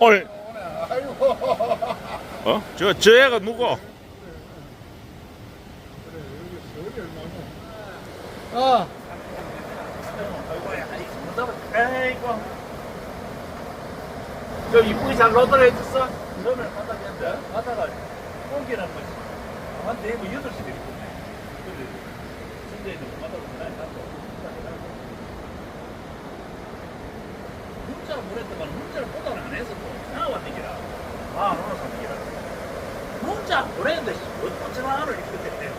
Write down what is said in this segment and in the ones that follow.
올. 아이고. 어? 저, 저 애가 누구? 아, 아이고. 저 이쁘게 잘 로드를 해줬어? 처음에 받았는데, 받아가 옮기는 거지. 한 내일 뭐 8시 되겠네. 그래. 선대에도 못 받아도 그날 갔어. 문자를 보냈더만 문자를 보다는 안 해서 또 나왔는 기라. 아, 안 오는 사는 기라. 문자 보냈는데, 어떤 전화를 이렇게 됐대.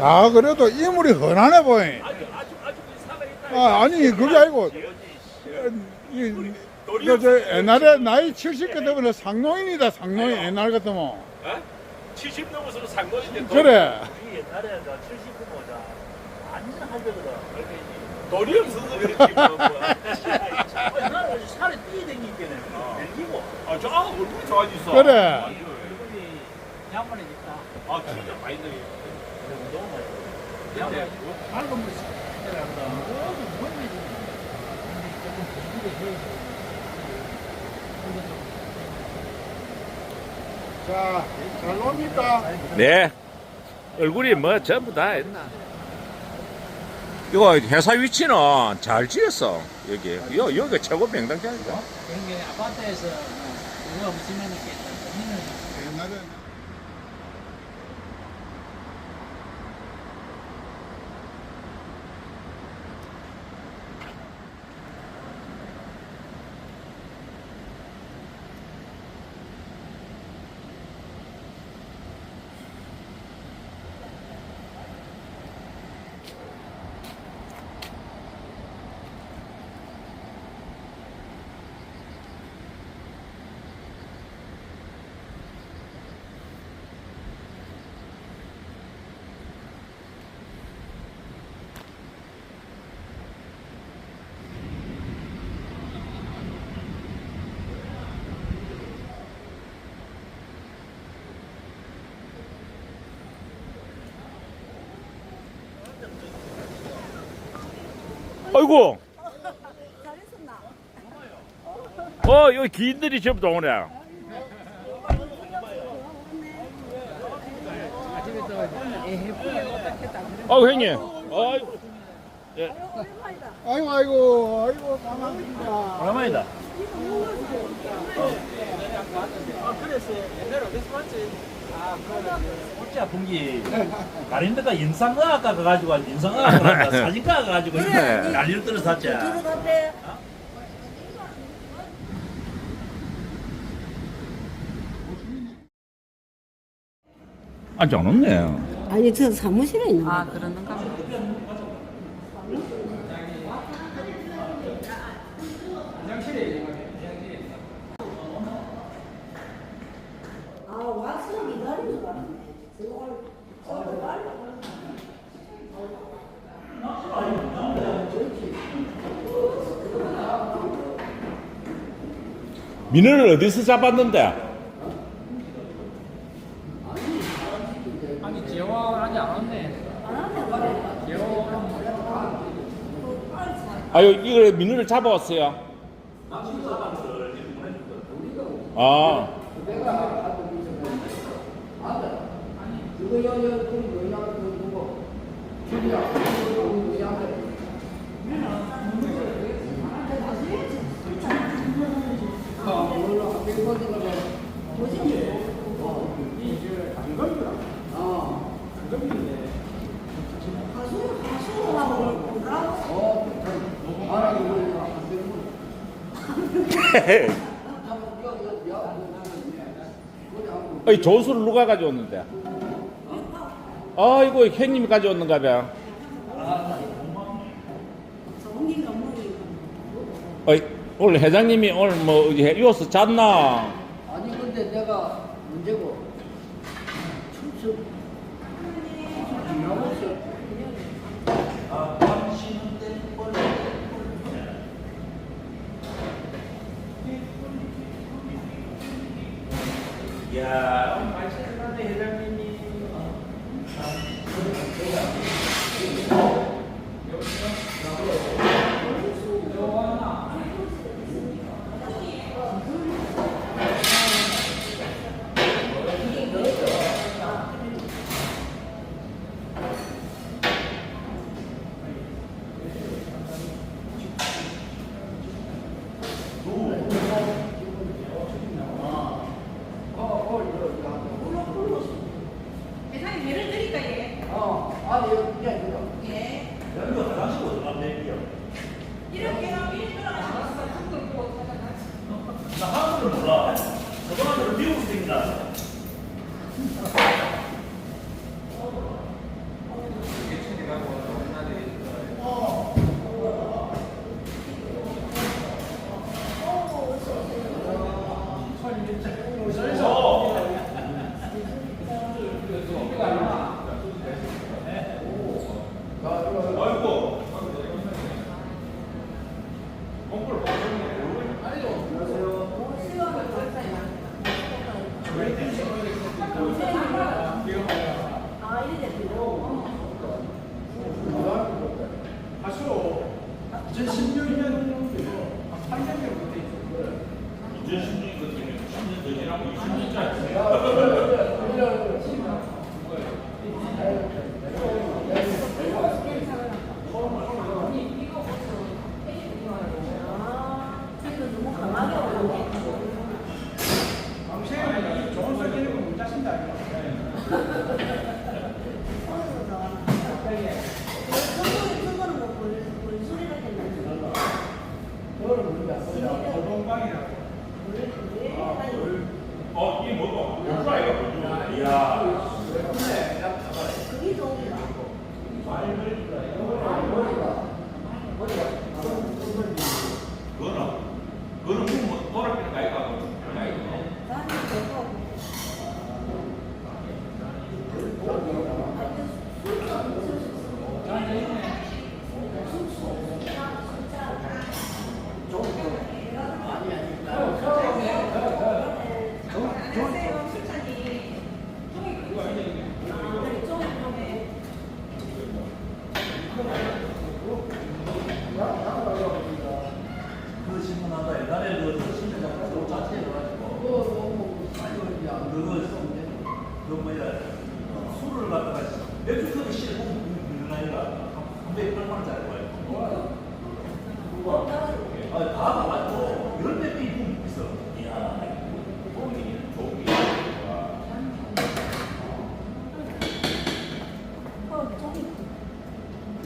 아 그래도 인물이 흔하네 보이. 아주, 아주, 아주 살아있다. 아, 아니, 그게 아니고. 이, 저, 저 옛날에 나이 70개 되면 상노인이다 상노인 옛날 같으면 어? 70 넘어서는 상관인데 그래. 우리 옛날에 저 70구 모자 완전 하거든 돈이 없어서 그렇지 뭐 뭐. 나는 살에 뛰댕기기는 댕기고. 아저 아, 얼굴이 좋아졌어. 그래. 얼굴이 양반이니까 아 진짜 많이 늘이 너무 많이 양반이 밝은 물이 들어간다. 모두 뭔지 조금 부지게 해야지 자, 잘 놉니까? 네. 얼굴이 뭐 전부 다 했나. 이거 회사 위치는 잘 지었어. 여기. 여, 여기가 최고 명당자니까. 여기 아파트에서 누가 붙이면 아이고. 어, 여기 기인들이 다 오네. 아, 형님. 아이고. 아이고 아이고 아이고 반갑습니다. 오랜만이다 아 그랬어 옛날에 어디서 봤지? 아 진짜 분기 가린드가 영상의학과 가가지고 간다 사진과 가가지고 그래. 난리를 떨어졌지 들어갔대. 아직 안 왔네. 아니 저 사무실에 있는 아 거. 그러는가 아 기다리는. 민어를 어디서 잡았는데? 아니 재활 아직 안 왔네 아유, 이걸 민어를 잡아왔어요. 아. 아이 조수를 누가 가져왔는데? 아이고 형님이 가져왔는가 봐. 어이, 오늘 회장님이 오늘 뭐 어디 해- 이어서 잤나? 아니 근데 내가 문제고 춤추 야 Thank you.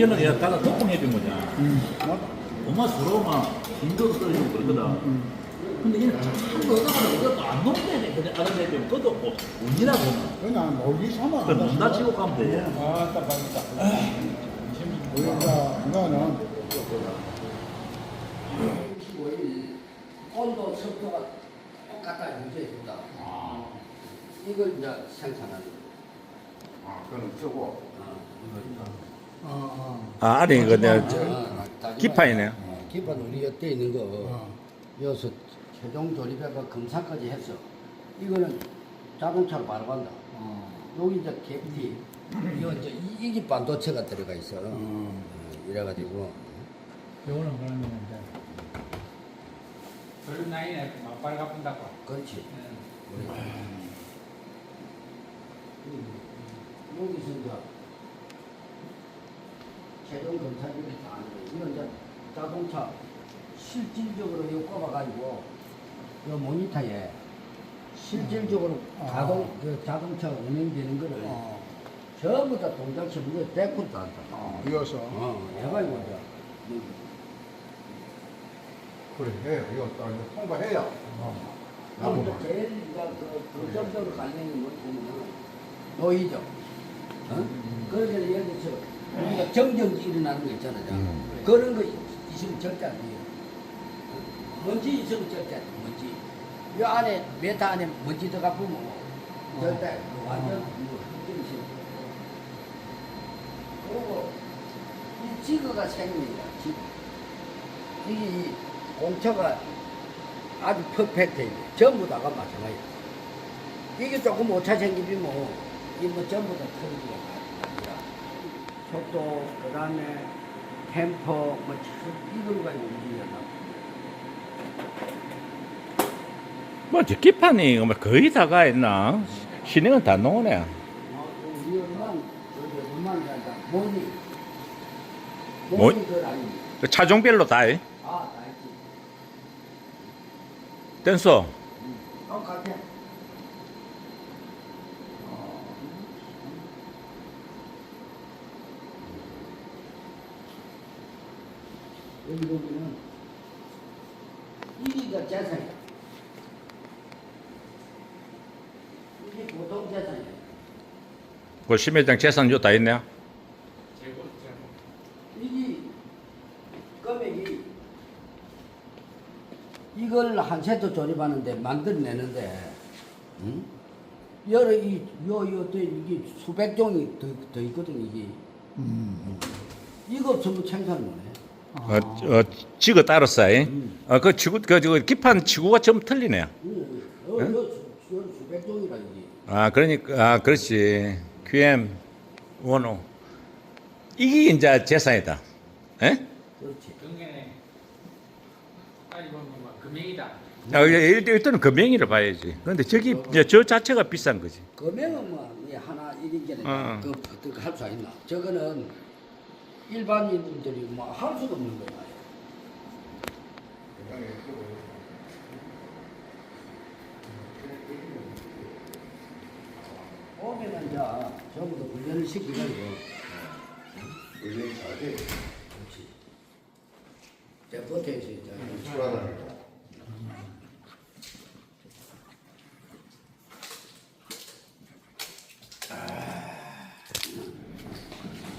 이거는 얘가 달라 덕봉해준 거냐. 음. 엄마 서로 막 인도도 떨어지고 그러거든. 근데 얘는 참고 얻어가다 이것도 안 넘겨야 그냥 알아내야 되면 그것도 없고 운이라고. 뭐. 그냥 멀리 삼아. 그 눈다 치고 가면 돼. 아, 딱 맞다. 그러니까 이거는 온도 습도가 똑같다 문제 있다. 아. 이걸 이제 생산하는. 아, 그럼 쓰고. 아, 이거 아 아니 이거 내가 아, 아, 기판이네요. 어, 기판 우리 여태 있는 거 여기서 최종 조립해가 검사까지 했어. 이거는 자동차로 바로 간다. 여기 이제 캡티, 이거 이제 이- 이게 반도체가 들어가 있어. 어, 이래가지고 요거는 그러면 이제 그런 나이에 막발 갚는다고. 그렇지. 음, 여기서 이제 최종 검사들이 다 하는 거예요. 이건 이제 자동차 실질적으로 이거 꼽아가지고 이 모니터에 실질적으로 자동 그 자동차 운행되는 거를 전부 다 동작 처리를 데코도 한다. 아, 이어서. 어, 해가지고 이제 그래, 해. 이거 또 이제 통과해야. 아무튼 제일 이제 그 긍정적으로 관련이 뭐냐면 노이죠. 어? 그래서 예를 들어서 우리가 정전기 일어나는 거 있잖아요. 그런 거 있으면 절대 안 돼요. 어? 먼지 있으면 절대 안 돼. 먼지. 이 안에 메타 안에 먼지 들어가 보면 절대 완전 뭐 흑점이 싫어. 그리고 이 지그가 생깁니다. 지그. 이게 이 공처가 아주 퍼펙트해요. 전부 다가 마찬가지야. 이게 조금 오차 생기면 뭐, 이뭐 전부 다 아니라. 속도, 그 다음에 템포, 뭐, 참 이걸 가지고 움직여나. 뭐저 기판이 뭐 거의 다가 있나 신행은 다 놓으네. 어, 우리 엄마는, 저기 엄마는 다 모니. 뭐- 모니 그걸 아닙니다. 그 차종별로 다 해. 아, 다 있지. 댄서 어, 같아. 여기 보면은 이게 재산이야. 이게 보통 재산이야. 그 심회장 재산 요다 있네요. 재고 재고. 이게 금액이 이걸 한 세트 조립하는데 만들어내는데 응? 여러 이 요요 이게 수백 종이 더, 더 있거든 이게 이거 전부 생산을 못해 어, 어 지그 따로 쌓이. 어 그 지구 그 지구 기판 지구가 좀 틀리네요. 어, 아 그러니까 아 그렇지 QM 원호 이게 이제 재산이다. 예? 그렇지 보면 뭐 금액이다. 아, 일- 일단은 금액이를 봐야지. 그런데 저기 이제 저 자체가 비싼 거지. 금액은 뭐 이게 하나 일인게 어. 그할수 있나 저거는 일반인들이 뭐 할 수가 없는 거야. 오면은 이제 전부 다 훈련을 시키가지고. 훈련이 잘 돼. 그렇지. 데포트에서 이제. 불안하니까.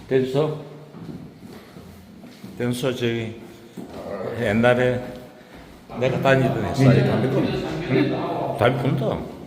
댄서 댄서 저기 옛날에 내가 다니던 회사에 담배 품 담배 품다.